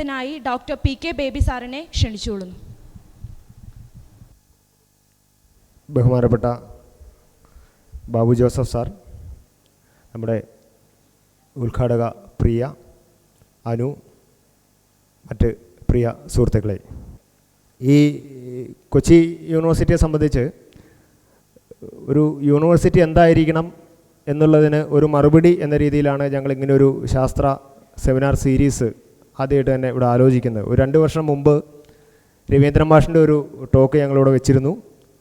പ്രസംഗത്തിനായി doctor P K Baby സാറിനെ ക്ഷണിച്ചുകൊള്ളുന്നു. ബഹുമാനപ്പെട്ട ബാബു ജോസഫ് സാർ നമ്മുടെ ഉദ്ഘാടക പ്രിയ അനു മറ്റ് പ്രിയ സുഹൃത്തുക്കളെ. ഈ കൊച്ചി യൂണിവേഴ്സിറ്റിയെ സംബന്ധിച്ച് ഒരു യൂണിവേഴ്സിറ്റി എന്തായിരിക്കണം എന്നുള്ളതിന് ഒരു മറുപടി എന്ന രീതിയിലാണ് ഞങ്ങൾ ഇങ്ങനെ ഒരു ശാസ്ത്ര സെമിനാർ സീരീസ് ആദ്യമായിട്ട് തന്നെ ഇവിടെ ആലോചിക്കുന്നത്. ഒരു രണ്ട് വർഷം മുമ്പ് രവീന്ദ്രൻ മാഷിന്റെ ഒരു ടോക്ക് ഞങ്ങളിവിടെ വെച്ചിരുന്നു.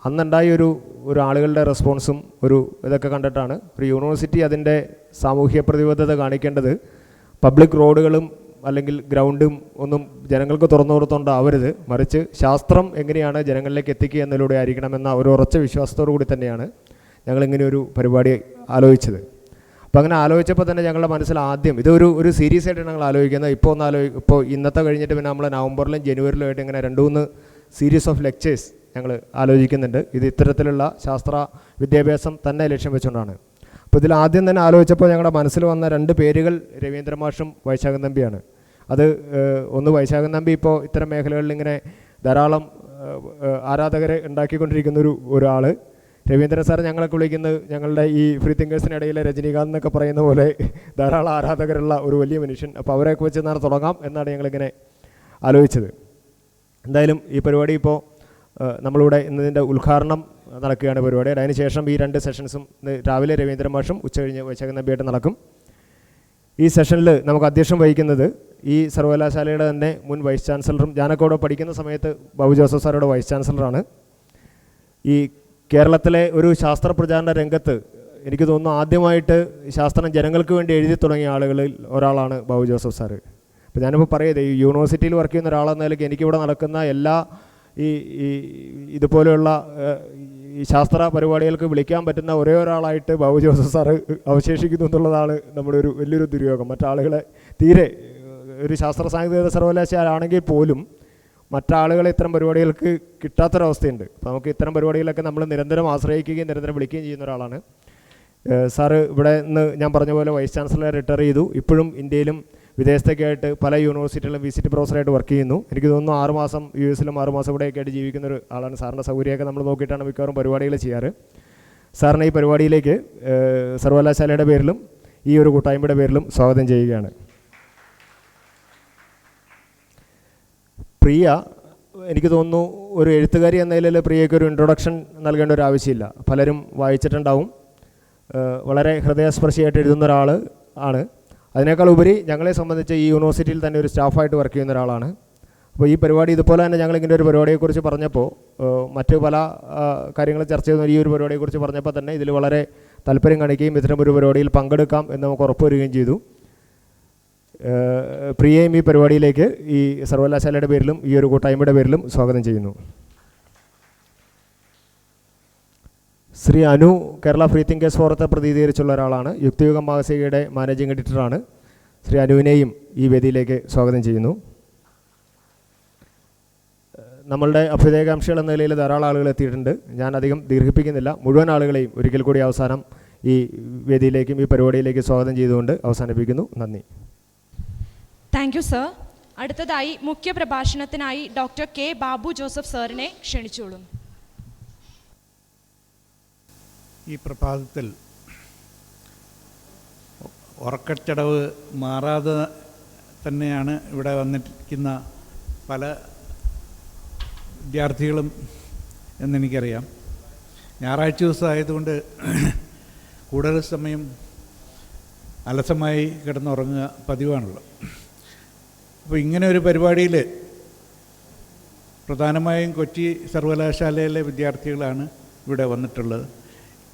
അന്നുണ്ടായ ഒരു ഒരു ആളുകളുടെ റെസ്പോൺസും ഒരു ഇതൊക്കെ കണ്ടിട്ടാണ് ഒരു യൂണിവേഴ്സിറ്റി അതിന്റെ സാമൂഹ്യ പ്രതിബദ്ധത കാണിക്കേണ്ടത്. പബ്ലിക് റോഡുകളും അല്ലെങ്കിൽ ഗ്രൗണ്ടും ഒന്നും ജനങ്ങൾക്ക് തുറന്നു കൊടുത്തോണ്ടാവരുത്. മറിച്ച് ശാസ്ത്രം എങ്ങനെയാണ് ജനങ്ങളിലേക്ക് എത്തിക്കുക എന്നതിലൂടെ ആയിരിക്കണമെന്ന ഒരു ഉറച്ച വിശ്വാസത്തോടു കൂടി തന്നെയാണ് ഞങ്ങളിങ്ങനെ ഒരു പരിപാടി ആലോചിച്ചത്. അപ്പോൾ അങ്ങനെ ആലോചിച്ചപ്പോൾ തന്നെ ഞങ്ങളുടെ മനസ്സിൽ ആദ്യം ഇതൊരു ഒരു സീരിയസ് ആയിട്ട് ഞങ്ങൾ ആലോചിക്കുന്നത്. ഇപ്പോൾ ഒന്ന് ആലോചി ഇപ്പോൾ ഇന്നത്തെ കഴിഞ്ഞിട്ട് പിന്നെ നമ്മൾ നവംബറിലും ജനുവരിലും ആയിട്ട് ഇങ്ങനെ രണ്ട് മൂന്ന് സീരീസ് ഓഫ് ലെക്ചേഴ്സ് ഞങ്ങൾ ആലോചിക്കുന്നുണ്ട്. ഇത് ഇത്തരത്തിലുള്ള ശാസ്ത്ര വിദ്യാഭ്യാസം തന്നെ ലക്ഷ്യം വെച്ചുകൊണ്ടാണ്. അപ്പോൾ ഇതിൽ ആദ്യം തന്നെ ആലോചിച്ചപ്പോൾ ഞങ്ങളുടെ മനസ്സിൽ വന്ന രണ്ട് പേരുകൾ രവീന്ദ്രമാഷും വൈശാഖൻ തമ്പിയാണ്. അത് ഒന്ന് വൈശാഖൻ തമ്പി ഇപ്പോൾ ഇത്തരം മേഖലകളിൽ ഇങ്ങനെ ധാരാളം ആരാധകരെ ഉണ്ടാക്കിക്കൊണ്ടിരിക്കുന്ന ഒരു ഒരാൾ രവീന്ദ്രൻ സാർ ഞങ്ങളൊക്കെ വിളിക്കുന്നത് ഞങ്ങളുടെ ഈ ഫ്രീ തിങ്കേഴ്സിനിടയിലെ രജനീകാന്ത് എന്നൊക്കെ പറയുന്ന പോലെ ധാരാളം ആരാധകരുള്ള ഒരു വലിയ മനുഷ്യൻ. അപ്പോൾ അവരെയൊക്കെ വെച്ച് നാളെ തുടങ്ങാം എന്നാണ് ഞങ്ങളിങ്ങനെ ആലോചിച്ചത്. എന്തായാലും ഈ പരിപാടി ഇപ്പോൾ നമ്മളിവിടെ ഇന്നതിന്റെ ഉദ്ഘാടനം നടക്കുകയാണ് പരിപാടി. അതിന് ശേഷം ഈ രണ്ട് സെഷൻസും രാവിലെ രവീന്ദ്രൻ മാഷും ഉച്ച കഴിഞ്ഞ് വൈശാഖൻ നമ്പിയായിട്ട് നടക്കും. ഈ സെഷനിൽ നമുക്ക് അധ്യക്ഷം വഹിക്കുന്നത് ഈ സർവകലാശാലയുടെ തന്നെ മുൻ വൈസ് ചാൻസലറും ഞാനൊക്കെ അവിടെ പഠിക്കുന്ന സമയത്ത് ബാബു ജോസഫ് സാറുടെ വൈസ് ചാൻസലറാണ് ഈ കേരളത്തിലെ ഒരു ശാസ്ത്ര പ്രചാരണ രംഗത്ത് എനിക്ക് തോന്നുന്നു ആദ്യമായിട്ട് ശാസ്ത്രം ജനങ്ങൾക്ക് വേണ്ടി എഴുതി തുടങ്ങിയ ആളുകളിൽ ഒരാളാണ് ബാബു ജോസഫ് സാറ്. അപ്പോൾ ഞാനിപ്പോൾ പറയുന്നത് ഈ യൂണിവേഴ്സിറ്റിയിൽ വർക്ക് ചെയ്യുന്ന ഒരാളെന്ന നിലയ്ക്ക് എനിക്കിവിടെ നടക്കുന്ന എല്ലാ ഈ ഈ ഇതുപോലെയുള്ള ഈ ശാസ്ത്ര പരിപാടികൾക്ക് വിളിക്കാൻ പറ്റുന്ന ഒരേ ഒരാളായിട്ട് ബാബു ജോസഫ് സാറ് അവശേഷിക്കുന്നു എന്നുള്ളതാണ് നമ്മുടെ ഒരു വലിയൊരു ദുര്യോഗം. മറ്റാളുകളെ തീരെ ഒരു ശാസ്ത്ര സാങ്കേതിക സർവകലാശാല ആണെങ്കിൽ പോലും മറ്റാളുകളെ ഇത്തരം പരിപാടികൾക്ക് കിട്ടാത്തൊരവസ്ഥയുണ്ട്. അപ്പോൾ നമുക്ക് ഇത്തരം പരിപാടികളൊക്കെ നമ്മൾ നിരന്തരം ആശ്രയിക്കുകയും നിരന്തരം വിളിക്കുകയും ചെയ്യുന്ന ഒരാളാണ്. സാറ് ഇവിടെ നിന്ന് ഞാൻ പറഞ്ഞ പോലെ വൈസ് ചാൻസലർ റിട്ടയർ ചെയ്തു. ഇപ്പോഴും ഇന്ത്യയിലും വിദേശത്തൊക്കെ ആയിട്ട് പല യൂണിവേഴ്സിറ്റികളിലും വിസിറ്റ് പ്രൊഫസറായിട്ട് വർക്ക് ചെയ്യുന്നു. എനിക്ക് തോന്നുന്നു ആറുമാസം യു എസിലും ആറുമാസം ഇവിടെയൊക്കെ ആയിട്ട് ജീവിക്കുന്ന ഒരു ആളാണ് സാറിന്റെ സൗകര്യമൊക്കെ നമ്മൾ നോക്കിയിട്ടാണ് മിക്കവാറും പരിപാടികൾ ചെയ്യാറ്. സാറിനെ ഈ പരിപാടിയിലേക്ക് സർവകലാശാലയുടെ പേരിലും ഈ ഒരു കൂട്ടായ്മയുടെ പേരിലും സ്വാഗതം ചെയ്യുകയാണ്. പ്രിയ എനിക്ക് തോന്നുന്നു ഒരു എഴുത്തുകാരി എന്ന നിലയിൽ പ്രിയയ്ക്ക് ഒരു ഇൻട്രൊഡക്ഷൻ നൽകേണ്ട ഒരു ആവശ്യമില്ല. പലരും വായിച്ചിട്ടുണ്ടാവും. വളരെ ഹൃദയസ്പർശിയായിട്ട് എഴുതുന്ന ഒരാൾ ആണ്. അതിനേക്കാൾ ഉപരി ഞങ്ങളെ സംബന്ധിച്ച് ഈ യൂണിവേഴ്സിറ്റിയിൽ തന്നെ ഒരു സ്റ്റാഫായിട്ട് വർക്ക് ചെയ്യുന്ന ഒരാളാണ്. അപ്പോൾ ഈ പരിപാടി ഇതുപോലെ തന്നെ ഞങ്ങൾ ഇങ്ങനെ ഒരു പരിപാടിയെക്കുറിച്ച് പറഞ്ഞപ്പോൾ മറ്റു പല കാര്യങ്ങൾ ചർച്ച ചെയ്യുന്ന ഈ ഒരു പരിപാടിയെക്കുറിച്ച് പറഞ്ഞപ്പോൾ തന്നെ ഇതിൽ വളരെ താല്പര്യം കാണിക്കുകയും ഇത്തരം ഒരു പരിപാടിയിൽ പങ്കെടുക്കാം എന്ന് നമുക്ക് ഉറപ്പ് വരികയും ചെയ്തു. പ്രിയയും ഈ പരിപാടിയിലേക്ക് ഈ സർവകലാശാലയുടെ പേരിലും ഈ ഒരു കൂട്ടായ്മയുടെ പേരിലും സ്വാഗതം ചെയ്യുന്നു. ശ്രീ അനു കേരള ഫ്രീ തിങ്കേഴ്സ് ഫോറത്തെ പ്രതിനിധീകരിച്ചുള്ള ഒരാളാണ്. യുക്തിയുഗം മാസികയുടെ മാനേജിംഗ് എഡിറ്ററാണ്. ശ്രീ അനുവിനെയും ഈ വേദിയിലേക്ക് സ്വാഗതം ചെയ്യുന്നു. നമ്മളുടെ അഭ്യുദയകാംക്ഷികൾ എന്ന നിലയിൽ ധാരാളം ആളുകൾ എത്തിയിട്ടുണ്ട്. ഞാൻ അധികം ദീർഘിപ്പിക്കുന്നില്ല. മുഴുവൻ ആളുകളെയും ഒരിക്കൽ കൂടി അവസാനം ഈ വേദിയിലേക്കും ഈ പരിപാടിയിലേക്കും സ്വാഗതം ചെയ്തുകൊണ്ട് അവസാനിപ്പിക്കുന്നു. നന്ദി. താങ്ക് യു സർ അടുത്തതായി മുഖ്യ പ്രഭാഷണത്തിനായി ഡോക്ടർ കെ ബാബു ജോസഫ് സാറിനെ ക്ഷണിച്ചോളും. ഈ പ്രഭാതത്തിൽ ഉറക്കച്ചടവ് മാറാതെ തന്നെയാണ് ഇവിടെ വന്നിരിക്കുന്ന പല വിദ്യാർത്ഥികളും എന്നെനിക്കറിയാം. ഞായറാഴ്ച ദിവസമായതുകൊണ്ട് കൂടുതൽ സമയം അലസമായി കിടന്നുറങ്ങുക പതിവാണല്ലോ അപ്പോൾ ഇങ്ങനെ ഒരു പരിപാടിയിൽ പ്രധാനമായും കൊച്ചി സർവകലാശാലയിലെ വിദ്യാർത്ഥികളാണ് ഇവിടെ വന്നിട്ടുള്ളത്.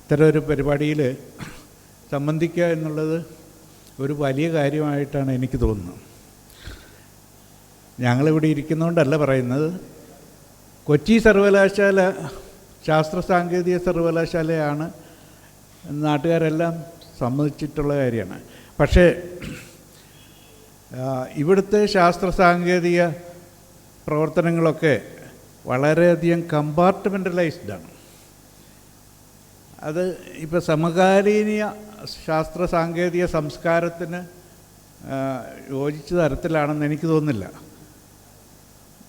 ഇത്തരം ഒരു പരിപാടിയിൽ സംബന്ധിക്കുക എന്നുള്ളത് ഒരു വലിയ കാര്യമായിട്ടാണ് എനിക്ക് തോന്നുന്നത്. ഞങ്ങളിവിടെ ഇരിക്കുന്നതുകൊണ്ടല്ല പറയുന്നത്. കൊച്ചി സർവകലാശാല ശാസ്ത്ര സാങ്കേതിക സർവകലാശാലയാണ്. നാട്ടുകാരെല്ലാം സമ്മതിച്ചിട്ടുള്ള കാര്യമാണ്. പക്ഷേ ഇവിടുത്തെ ശാസ്ത്ര സാങ്കേതിക പ്രവർത്തനങ്ങളൊക്കെ വളരെയധികം കമ്പാർട്ട്മെന്റലൈസ്ഡാണ് അത് ഇപ്പോൾ സമകാലീന ശാസ്ത്ര സാങ്കേതിക സംസ്കാരത്തിന് യോജിച്ച തരത്തിലാണെന്ന് എനിക്ക് തോന്നുന്നില്ല.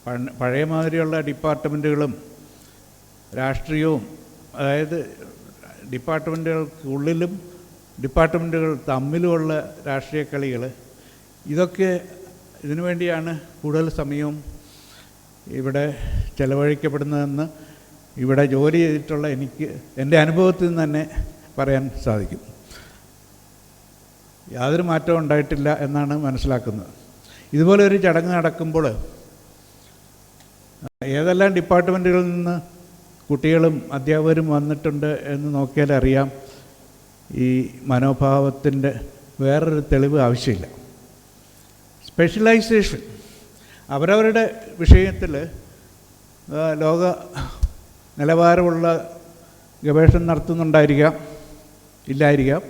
പഴ- പഴയ മാതിരിയുള്ള ഡിപ്പാർട്ട്മെന്റുകളും രാഷ്ട്രീയവും അതായത് ഡിപ്പാർട്ട്മെന്റുകൾക്കുള്ളിലും ഡിപ്പാർട്ട്മെന്റുകൾ തമ്മിലുമുള്ള രാഷ്ട്രീയ കളികൾ ഇതൊക്കെ ഇതിനു വേണ്ടിയാണ് കൂടുതൽ സമയവും ഇവിടെ ചെലവഴിക്കപ്പെടുന്നതെന്ന് ഇവിടെ ജോലി ചെയ്തിട്ടുള്ള എനിക്ക് എന്റെ അനുഭവത്തിൽ നിന്ന് തന്നെ പറയാൻ സാധിക്കും. യാതൊരു മാറ്റവും ഉണ്ടായിട്ടില്ല എന്നാണ് മനസ്സിലാക്കുന്നത്. ഇതുപോലെ ഒരു ചടങ്ങ് നടക്കുമ്പോൾ ഏതെല്ലാം ഡിപ്പാർട്ട്മെന്റുകളിൽ നിന്ന് കുട്ടികളും അധ്യാപകരും വന്നിട്ടുണ്ട് എന്ന് നോക്കിയാൽ അറിയാം ഈ മനോഭാവത്തിന്റെ വേറൊരു തെളിവ് ആവശ്യമില്ല. സ്പെഷ്യലൈസേഷൻ അവരവരുടെ വിഷയത്തിൽ ലോക നിലവാരമുള്ള ഗവേഷണം നടത്തുന്നുണ്ടായിരിക്കാം ഇല്ലായിരിക്കാം.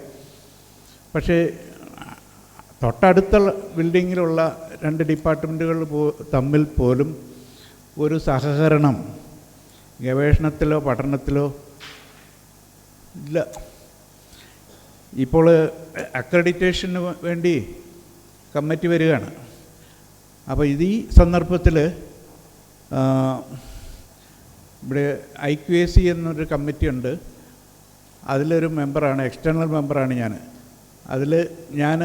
പക്ഷേ തൊട്ടടുത്ത ബിൽഡിങ്ങിലുള്ള രണ്ട് ഡിപ്പാർട്ട്മെന്റുകൾ പോ തമ്മിൽ പോലും ഒരു സഹകരണം ഗവേഷണത്തിലോ പഠനത്തിലോ ഇല്ല. ഇപ്പോൾ അക്രഡിറ്റേഷന് വേണ്ടി കമ്മിറ്റി വരികയാണ്. അപ്പോൾ ഇത് ഈ സന്ദർഭത്തിൽ ഇവിടെ ഐ ക്യു എ സി എന്നൊരു കമ്മിറ്റി ഉണ്ട്. അതിലൊരു മെമ്പറാണ് എക്സ്റ്റേണൽ മെമ്പറാണ് ഞാൻ അതിൽ ഞാൻ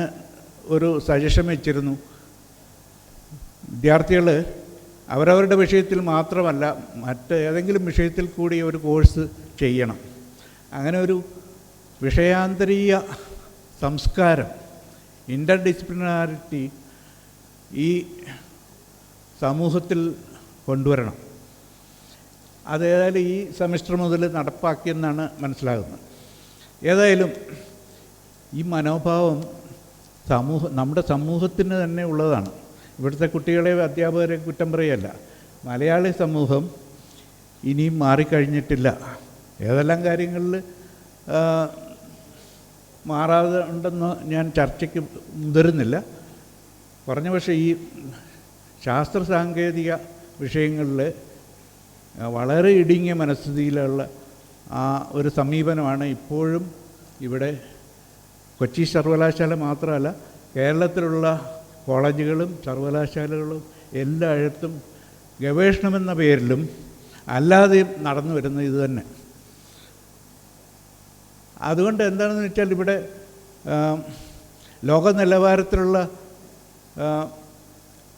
ഒരു സജഷൻ വെച്ചിരുന്നു. വിദ്യാർത്ഥികൾ അവരവരുടെ വിഷയത്തിൽ മാത്രമല്ല മറ്റ് ഏതെങ്കിലും വിഷയത്തിൽ കൂടി ഒരു കോഴ്സ് ചെയ്യണം. അങ്ങനെ ഒരു വിഷയാന്തരീയ സംസ്കാരം ഇന്റർ ഡിസിപ്ലിനാരിറ്റി ഈ സമൂഹത്തിൽ കൊണ്ടുവരണം. അത് ഏതായാലും ഈ സെമിസ്റ്റർ മുതൽ നടപ്പാക്കിയെന്നാണ് മനസ്സിലാകുന്നത്. ഏതായാലും ഈ മനോഭാവം സമൂഹ നമ്മുടെ സമൂഹത്തിന് തന്നെ ഉള്ളതാണ്. ഇവിടുത്തെ കുട്ടികളെ അധ്യാപകരെ കുറ്റം പറയല്ല. മലയാളി സമൂഹം ഇനിയും മാറിക്കഴിഞ്ഞിട്ടില്ല. ഏതെല്ലാം കാര്യങ്ങളിൽ മാറാതെ ഉണ്ടെന്ന് ഞാൻ ചർച്ചയ്ക്ക് മുതിരുന്നില്ല പറഞ്ഞ പക്ഷേ ഈ ശാസ്ത്ര സാങ്കേതിക വിഷയങ്ങളിൽ വളരെ ഇടുങ്ങിയ മനസ്ഥിതിയിലുള്ള ആ ഒരു സമീപനമാണ് ഇപ്പോഴും ഇവിടെ കൊച്ചി സർവകലാശാല മാത്രമല്ല കേരളത്തിലുള്ള കോളേജുകളും സർവകലാശാലകളും എല്ലായിടത്തും ഗവേഷണമെന്ന പേരിലും അല്ലാതെയും നടന്നു വരുന്ന ഇത് തന്നെ അതുകൊണ്ട് എന്താണെന്ന് വെച്ചാൽ ഇവിടെ ലോക നിലവാരത്തിലുള്ള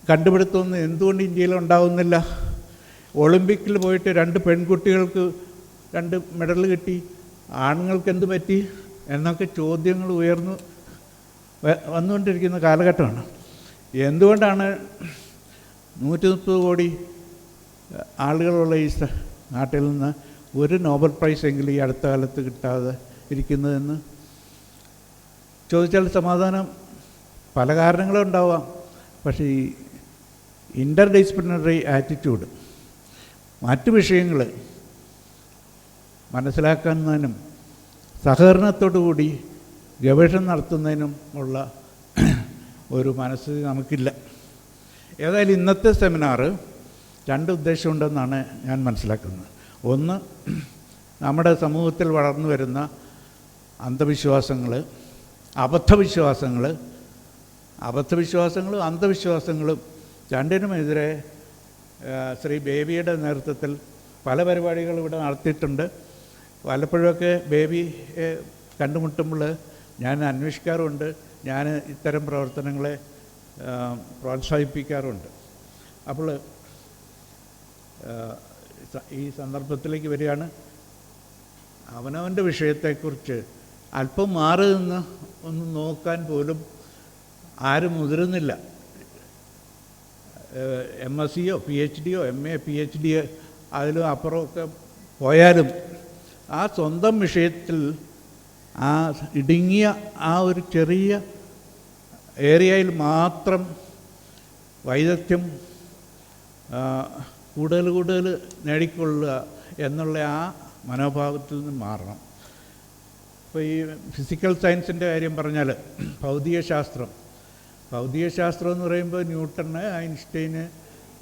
കണ്ടുപിടുത്തമൊന്നും എന്തുകൊണ്ട് ഇന്ത്യയിൽ ഉണ്ടാവുന്നില്ല? ഒളിമ്പിക്കിൽ പോയിട്ട് രണ്ട് പെൺകുട്ടികൾക്ക് രണ്ട് മെഡൽ കിട്ടി. ആണുങ്ങൾക്ക് എന്ത് പറ്റി? എന്നൊക്കെ ചോദ്യങ്ങൾ ഉയർന്നു വന്നുകൊണ്ടിരിക്കുന്ന കാലഘട്ടമാണ്. എന്തുകൊണ്ടാണ് നൂറ്റി മുപ്പത് കോടി ആളുകളുള്ള ഈ നാട്ടിൽ നിന്ന് ഒരു നോബൽ പ്രൈസ് എങ്കിലും ഈ അടുത്ത കാലത്ത് കിട്ടാതെ ഇരിക്കുന്നതെന്ന് ചോദിച്ചാൽ സമാധാനം പല കാരണങ്ങളും ഉണ്ടാവാം. പക്ഷേ ഈ ഇന്റർ ഡിസിപ്ലിനറി ആറ്റിറ്റ്യൂഡ് മറ്റ് വിഷയങ്ങൾ മനസ്സിലാക്കുന്നതിനും സഹകരണത്തോടുകൂടി ഗവേഷണം നടത്തുന്നതിനും ഉള്ള ഒരു മനസ്സ് നമുക്കില്ല. ഏതായാലും ഇന്നത്തെ സെമിനാറ് രണ്ട് ഉദ്ദേശമുണ്ടെന്നാണ് ഞാൻ മനസ്സിലാക്കുന്നത്. ഒന്ന് നമ്മുടെ സമൂഹത്തിൽ വളർന്നു വരുന്ന അന്ധവിശ്വാസങ്ങൾ അബദ്ധവിശ്വാസങ്ങൾ അബദ്ധവിശ്വാസങ്ങളും അന്ധവിശ്വാസങ്ങളും രണ്ടിനുമെതിരെ ശ്രീ ബേബിയുടെ നേതൃത്വത്തിൽ പല പരിപാടികളും ഇവിടെ നടത്തിയിട്ടുണ്ട്. പലപ്പോഴൊക്കെ ബേബി കണ്ടുമുട്ടുമ്പോൾ ഞാൻ അന്വേഷിക്കാറുണ്ട് ഞാൻ ഇത്തരം പ്രവർത്തനങ്ങളെ പ്രോത്സാഹിപ്പിക്കാറുണ്ട് അപ്പോൾ ഈ സന്ദർഭത്തിലേക്ക് വരികയാണ്. അവനവന്റെ വിഷയത്തെക്കുറിച്ച് അല്പം മാറി നിന്ന് ഒന്ന് നോക്കാൻ പോലും ആരും മുതിരുന്നില്ല. എം എസ് സിയോ P H deo M A P H D അതിലും അപ്പുറമൊക്കെ പോയാലും ആ സ്വന്തം വിഷയത്തിൽ ആ ഇടുങ്ങിയ ആ ഒരു ചെറിയ ഏരിയയിൽ മാത്രം വൈദഗ്ധ്യം കൂടുതൽ കൂടുതൽ നേടിക്കൊള്ളുക എന്നുള്ള ആ മനോഭാവത്തിൽ നിന്ന് മാറണം. ഇപ്പോൾ ഈ ഫിസിക്കൽ സയൻസിന്റെ കാര്യം പറഞ്ഞാൽ ഭൗതിക ശാസ്ത്രം ഭൗതിക ശാസ്ത്രം എന്ന് പറയുമ്പോൾ ന്യൂട്ടണ് ഐൻസ്റ്റൈന്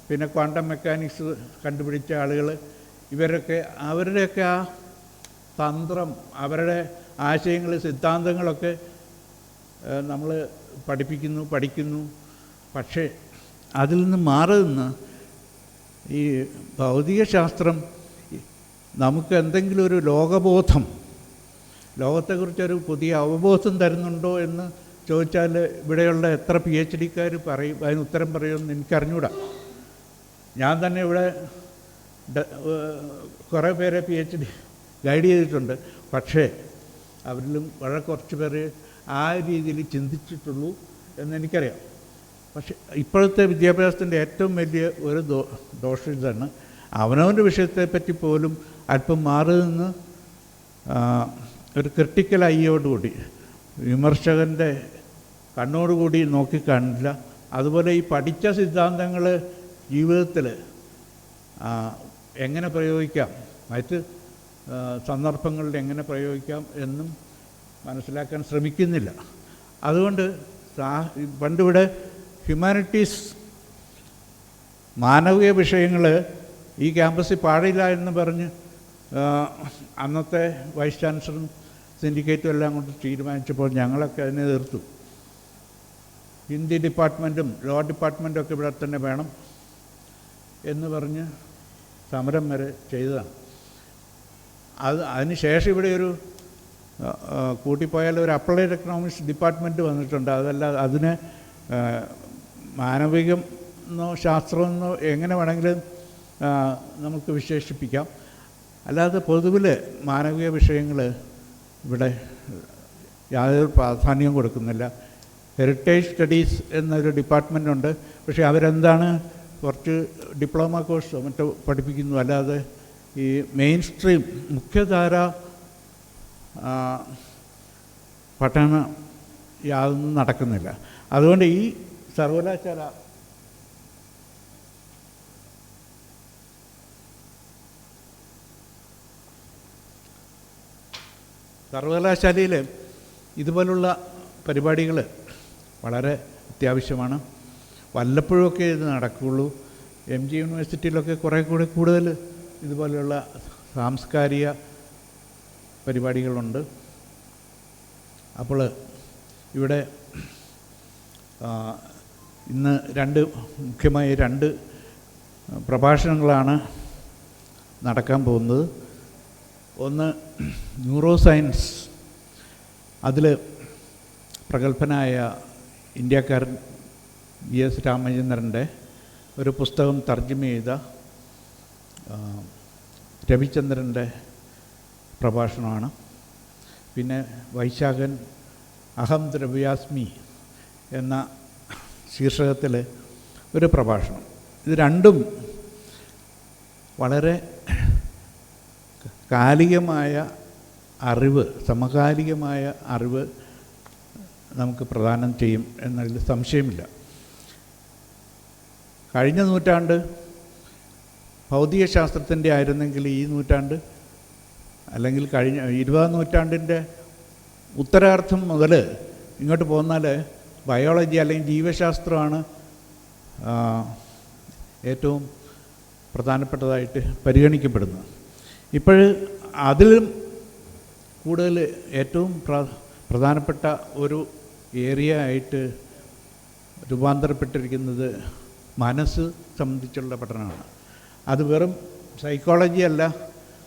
പിന്നെ ക്വാണ്ടം മെക്കാനിക്സ് കണ്ടുപിടിച്ച ആളുകൾ ഇവരൊക്കെ അവരുടെയൊക്കെ ആ തന്ത്രം അവരുടെ ആശയങ്ങൾ സിദ്ധാന്തങ്ങളൊക്കെ നമ്മൾ പഠിപ്പിക്കുന്നു പഠിക്കുന്നു. പക്ഷേ അതിൽ നിന്ന് മാറി നിന്ന് ഈ ഭൗതികശാസ്ത്രം നമുക്ക് എന്തെങ്കിലും ഒരു ലോകബോധം ലോകത്തെക്കുറിച്ചൊരു പുതിയ അവബോധം തരുന്നുണ്ടോ എന്ന് ചോദിച്ചാൽ ഇവിടെയുള്ള എത്ര പി എച്ച് ഡിക്കാർ പറയും അതിന് ഉത്തരം പറയുമെന്ന് എനിക്കറിഞ്ഞൂടാ. ഞാൻ തന്നെ ഇവിടെ കുറേ പേരെ പി എച്ച് ഡി ഗൈഡ് ചെയ്തിട്ടുണ്ട്. പക്ഷേ അവരിലും വളരെ കുറച്ച് പേര് ആ രീതിയിൽ ചിന്തിച്ചിട്ടുള്ളൂ എന്നെനിക്കറിയാം പക്ഷെ ഇപ്പോഴത്തെ വിദ്യാഭ്യാസത്തിന്റെ ഏറ്റവും വലിയ ഒരു ദോ ദോഷം ഇതാണ് അവനവന്റെ വിഷയത്തെപ്പറ്റി പോലും അല്പം മാറി നിന്ന് ഒരു ക്രിട്ടിക്കൽ ഐയോടുകൂടി വിമർശകന്റെ കണ്ണോടുകൂടി നോക്കിക്കാണില്ല അതുപോലെ ഈ പഠിച്ച സിദ്ധാന്തങ്ങൾ ജീവിതത്തിൽ എങ്ങനെ പ്രയോഗിക്കാം? മറ്റ് സന്ദർഭങ്ങളിൽ എങ്ങനെ പ്രയോഗിക്കാം എന്നും മനസ്സിലാക്കാൻ ശ്രമിക്കുന്നില്ല. അതുകൊണ്ട് പണ്ടിവിടെ ഹ്യൂമാനിറ്റീസ് മാനവിക വിഷയങ്ങൾ ഈ ക്യാമ്പസിൽ പാടില്ല എന്ന് പറഞ്ഞ് അന്നത്തെ വൈസ് ചാൻസലറും സിൻഡിക്കേറ്റും എല്ലാം കൊണ്ട് തീരുമാനിച്ചപ്പോൾ ഞങ്ങളൊക്കെ അതിനെ എതിർത്തു. ഹിന്ദി ഡിപ്പാർട്ട്മെന്റും ലോ ഡിപ്പാർട്ട്മെന്റും ഒക്കെ ഇവിടെ തന്നെ വേണം എന്ന് പറഞ്ഞ് സമരം വരെ ചെയ്തതാണ്. അത് അതിന് ശേഷം ഇവിടെ ഒരു കൂട്ടിപ്പോയാൽ ഒരു അപ്ലൈഡ് എക്കണോമിക്സ് ഡിപ്പാർട്ട്മെന്റ് വന്നിട്ടുണ്ട്. അതല്ല അതിന് ആ, മാനവികം എന്നോ ശാസ്ത്രമെന്നോ എങ്ങനെ വേണമെങ്കിലും നമുക്ക് വിശേഷിപ്പിക്കാം. അല്ലാതെ പൊതുവിൽ മാനവിക വിഷയങ്ങൾ ഇവിടെ യാതൊരു പ്രാധാന്യവും കൊടുക്കുന്നില്ല. ഹെറിറ്റേജ് സ്റ്റഡീസ് എന്നൊരു ഡിപ്പാർട്ട്മെന്റുണ്ട് പക്ഷേ അവരെന്താണ് കുറച്ച് ഡിപ്ലോമ കോഴ്സോ മറ്റോ പഠിപ്പിക്കുന്നു. അല്ലാതെ ഈ മെയിൻ സ്ട്രീം മുഖ്യധാര പഠനം യാതൊന്നും നടക്കുന്നില്ല. അതുകൊണ്ട് ഈ സർവകലാശാല സർവകലാശാലയിൽ ഇതുപോലുള്ള പരിപാടികൾ വളരെ അത്യാവശ്യമാണ്. വല്ലപ്പോഴൊക്കെ ഇത് നടക്കുകയുള്ളൂ. എം ജി യൂണിവേഴ്സിറ്റിയിലൊക്കെ കുറേ കൂടെ കൂടുതൽ ഇതുപോലെയുള്ള സാംസ്കാരിക പരിപാടികളുണ്ട്. അപ്പോൾ ഇവിടെ ഇന്ന് രണ്ട് മുഖ്യമായ രണ്ട് പ്രഭാഷണങ്ങളാണ് നടക്കാൻ പോകുന്നത്. ഒന്ന് ന്യൂറോ സയൻസ് അതിൽ പ്രഗത്ഭനായ ഇന്ത്യക്കാരൻ വി എസ് രാമചന്ദ്രന്റെ ഒരു പുസ്തകം തർജമ ചെയ്ത രവിചന്ദ്രന്റെ പ്രഭാഷണമാണ്. പിന്നെ വൈശാഖൻ അഹം ദ്രവ്യാസ്മി എന്ന ശീർഷകത്തിൽ ഒരു പ്രഭാഷണം. ഇത് രണ്ടും വളരെ കാലികമായ അറിവ് സമകാലികമായ അറിവ് നമുക്ക് പ്രദാനം ചെയ്യും എന്നതിൽ സംശയമില്ല. കഴിഞ്ഞ നൂറ്റാണ്ട് ഭൗതികശാസ്ത്രത്തിന്റെ ആയിരുന്നെങ്കിൽ ഈ നൂറ്റാണ്ട് അല്ലെങ്കിൽ കഴിഞ്ഞ ഇരുപതാം നൂറ്റാണ്ടിന്റെ ഉത്തരാർത്ഥം മുതൽ ഇങ്ങോട്ട് പോന്നാൽ ബയോളജി അല്ലെങ്കിൽ ജീവശാസ്ത്രമാണ് ഏറ്റവും പ്രധാനപ്പെട്ടതായിട്ട് പരിഗണിക്കപ്പെടുന്നത്. ഇപ്പോൾ അതിലും കൂടുതൽ ഏറ്റവും പ്ര- പ്രധാനപ്പെട്ട ഒരു ഏരിയ ആയിട്ട് രൂപാന്തരപ്പെട്ടിരിക്കുന്നത് മനസ്സ് സംബന്ധിച്ചുള്ള പഠനമാണ്. അത് വെറും സൈക്കോളജി അല്ല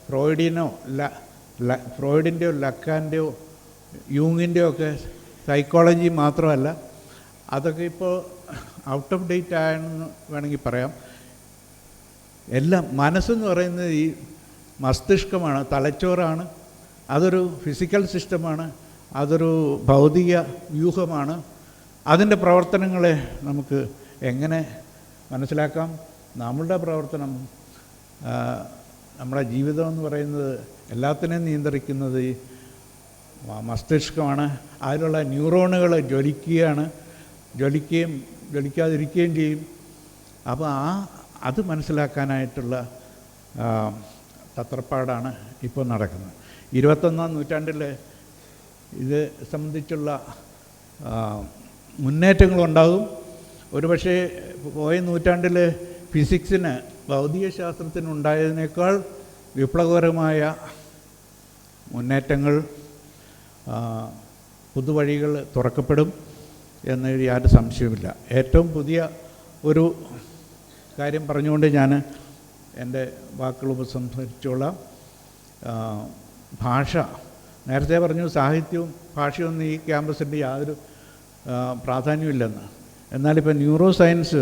ഫ്രോയിഡിനോ ല ഫ്രോയിഡിന്റെയോ ലക്കാന്റെയോ യൂങ്ങിന്റെയോ ഒക്കെ സൈക്കോളജി മാത്രമല്ല അതൊക്കെ ഇപ്പോൾ ഔട്ട് ഓഫ് ഡേറ്റ് ആയെന്ന് വേണമെങ്കിൽ പറയാം. എല്ലാം മനസ്സെന്ന് പറയുന്നത് ഈ മസ്തിഷ്കമാണ് തലച്ചോറാണ് അതൊരു ഫിസിക്കൽ സിസ്റ്റമാണ് അതൊരു ഭൗതിക വ്യൂഹമാണ്. അതിന്റെ പ്രവർത്തനങ്ങളെ നമുക്ക് എങ്ങനെ മനസ്സിലാക്കാം? നമ്മളുടെ പ്രവർത്തനം നമ്മുടെ ജീവിതം എന്ന് പറയുന്നത് എല്ലാത്തിനെയും നിയന്ത്രിക്കുന്നത് മസ്തിഷ്കമാണ്. അതിലുള്ള ന്യൂറോണുകൾ ജ്വലിക്കുകയാണ്. ജ്വലിക്കുകയും ജ്വലിക്കാതിരിക്കുകയും ചെയ്യും. അപ്പോൾ ആ അത് മനസ്സിലാക്കാനായിട്ടുള്ള തത്രപ്പാടാണ് ഇപ്പോൾ നടക്കുന്നത്. ഇരുപത്തൊന്നാം നൂറ്റാണ്ടിൽ ഇത് സംബന്ധിച്ചുള്ള മുന്നേറ്റങ്ങളുണ്ടാകും. ഒരുപക്ഷെ പോയ നൂറ്റാണ്ടിൽ ഫിസിക്സിന് ഭൗതികശാസ്ത്രത്തിനുണ്ടായതിനേക്കാൾ വിപ്ലവകരമായ മുന്നേറ്റങ്ങൾ പുതുവഴികൾ തുറക്കപ്പെടും എന്നതിൽ യാതൊരു സംശയവുമില്ല. ഏറ്റവും പുതിയ ഒരു കാര്യം പറഞ്ഞുകൊണ്ട് ഞാൻ എന്റെ വാക്കുകൾ ഉപസംഹരിച്ചോളാം. ഭാഷ. നേരത്തെ പറഞ്ഞു സാഹിത്യവും ഭാഷയൊന്നും ഈ ക്യാമ്പസിന്റെ യാതൊരു പ്രാധാന്യമില്ലെന്ന്. എന്നാലിപ്പോൾ ന്യൂറോ സയൻസ്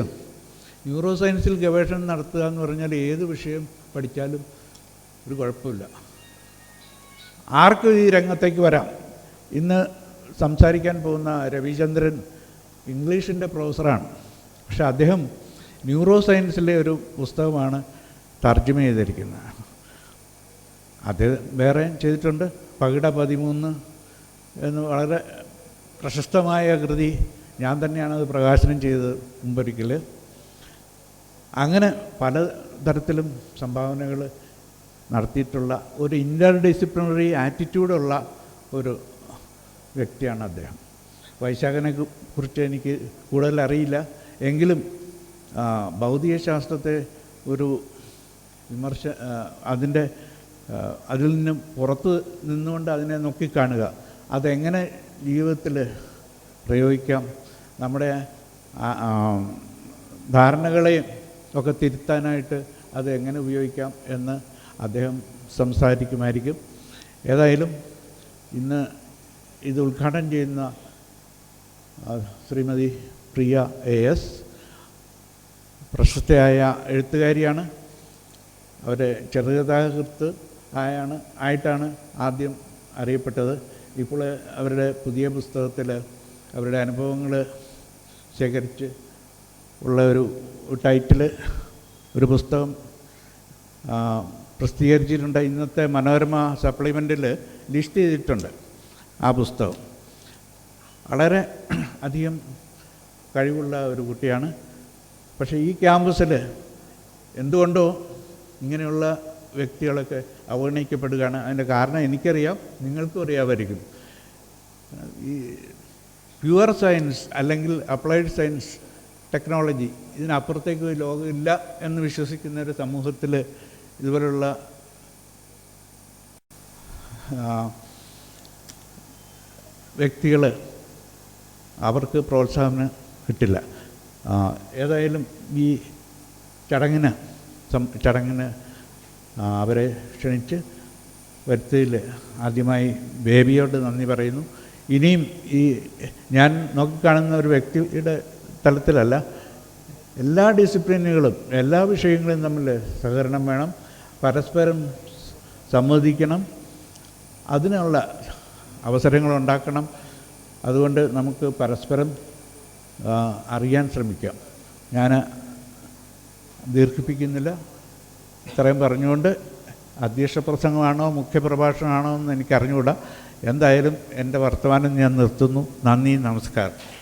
ന്യൂറോ സയൻസിൽ ഗവേഷണം നടത്തുക എന്ന് പറഞ്ഞാൽ ഏത് വിഷയം പഠിച്ചാലും ഒരു കുഴപ്പമില്ല. ആർക്കും ഈ രംഗത്തേക്ക് വരാം? ഇന്ന് സംസാരിക്കാൻ പോകുന്ന രവിചന്ദ്രൻ ഇംഗ്ലീഷിന്റെ പ്രൊഫസറാണ്. പക്ഷെ അദ്ദേഹം ന്യൂറോ സയൻസിലെ ഒരു പുസ്തകമാണ് തർജമ ചെയ്തിരിക്കുന്നത് അത് വേറെ ചെയ്തിട്ടുണ്ട്. പകിട പതിമൂന്ന് എന്ന് വളരെ പ്രശസ്തമായ കൃതി ഞാൻ തന്നെയാണ് അത് പ്രകാശനം ചെയ്തത് മുമ്പൊരിക്കൽ അങ്ങനെ പല തരത്തിലും സംഭാവനകൾ നടത്തിയിട്ടുള്ള ഒരു ഇന്റർ ഡിസിപ്ലിനറി ആറ്റിറ്റ്യൂഡുള്ള ഒരു വ്യക്തിയാണ് അദ്ദേഹം. വൈശാഖനെ കുറിച്ച് എനിക്ക് കൂടുതൽ അറിയില്ല. എങ്കിലും ഭൗതികശാസ്ത്രത്തെ ശാസ്ത്രത്തെ ഒരു വിമർശ അതിന്റെ അതിൽ നിന്നും പുറത്ത് നിന്നുകൊണ്ട് അതിനെ നോക്കിക്കാണുക. അതെങ്ങനെ ജീവിതത്തിൽ പ്രയോഗിക്കാം? നമ്മുടെ ധാരണകളെയും ഒക്കെ തിരുത്താനായിട്ട് അത് എങ്ങനെ ഉപയോഗിക്കാം എന്ന് അദ്ദേഹം സംസാരിക്കുമായിരിക്കും. ഏതായാലും ഇന്ന് ഇത് ഉദ്ഘാടനം ചെയ്യുന്ന ശ്രീമതി പ്രിയ എ എസ് പ്രശസ്തയായ എഴുത്തുകാരിയാണ്. അവരെ ചെറുകഥാകൃത്ത് ആയാണ് ആയിട്ടാണ് ആദ്യം അറിയപ്പെട്ടത്. ഇപ്പോൾ അവരുടെ പുതിയ പുസ്തകത്തിൽ അവരുടെ അനുഭവങ്ങൾ ശേഖരിച്ച് ഉള്ള ഒരു ടൈറ്റിൽ ഒരു പുസ്തകം പ്രസിദ്ധീകരിച്ചിട്ടുണ്ട്. ഇന്നത്തെ മനോരമ സപ്ലിമെന്റിൽ ലിസ്റ്റ് ചെയ്തിട്ടുണ്ട് ആ പുസ്തകം. വളരെ അധികം കഴിവുള്ള ഒരു കുട്ടിയാണ്. പക്ഷേ ഈ ക്യാമ്പസിൽ എന്തുകൊണ്ടോ ഇങ്ങനെയുള്ള വ്യക്തികളൊക്കെ അവഗണിക്കപ്പെടുകയാണ്. അതിന്റെ കാരണം എനിക്കറിയാം നിങ്ങൾക്കും അറിയാമായിരിക്കും. ഈ പ്യുവർ സയൻസ് അല്ലെങ്കിൽ അപ്ലൈഡ് സയൻസ് ടെക്നോളജി ഇതിനപ്പുറത്തേക്ക് ലോകമില്ല എന്ന് വിശ്വസിക്കുന്ന ഒരു സമൂഹത്തിൽ ഇതുപോലുള്ള വ്യക്തികൾ അവർക്ക് പ്രോത്സാഹനം കിട്ടില്ല. ഏതായാലും ഈ ചടങ്ങിന് ചടങ്ങിന് അവരെ ക്ഷണിച്ച് വരുത്തിയിൽ ആദ്യമായി ബേബിയോട് നന്ദി പറയുന്നു. ഇനിയും ഈ ഞാൻ നോക്കിക്കാണുന്ന ഒരു വ്യക്തിയുടെ തലത്തിലല്ല എല്ലാ ഡിസിപ്ലിനുകളും എല്ലാ വിഷയങ്ങളും തമ്മിൽ സഹകരണം വേണം പരസ്പരം സമ്മതിക്കണം അതിനുള്ള അവസരങ്ങൾ ഉണ്ടാക്കണം. അതുകൊണ്ട് നമുക്ക് പരസ്പരം അറിയാൻ ശ്രമിക്കാം. ഞാൻ ദീർഘിപ്പിക്കുന്നില്ല. ഇത്രയും പറഞ്ഞുകൊണ്ട് അധ്യക്ഷ പ്രസംഗമാണോ മുഖ്യപ്രഭാഷണമാണോ എന്ന് എനിക്കറിഞ്ഞുകൂടാ. എന്തായാലും എന്റെ വർത്തമാനം ഞാൻ നിർത്തുന്നു. നന്ദി നമസ്കാരം.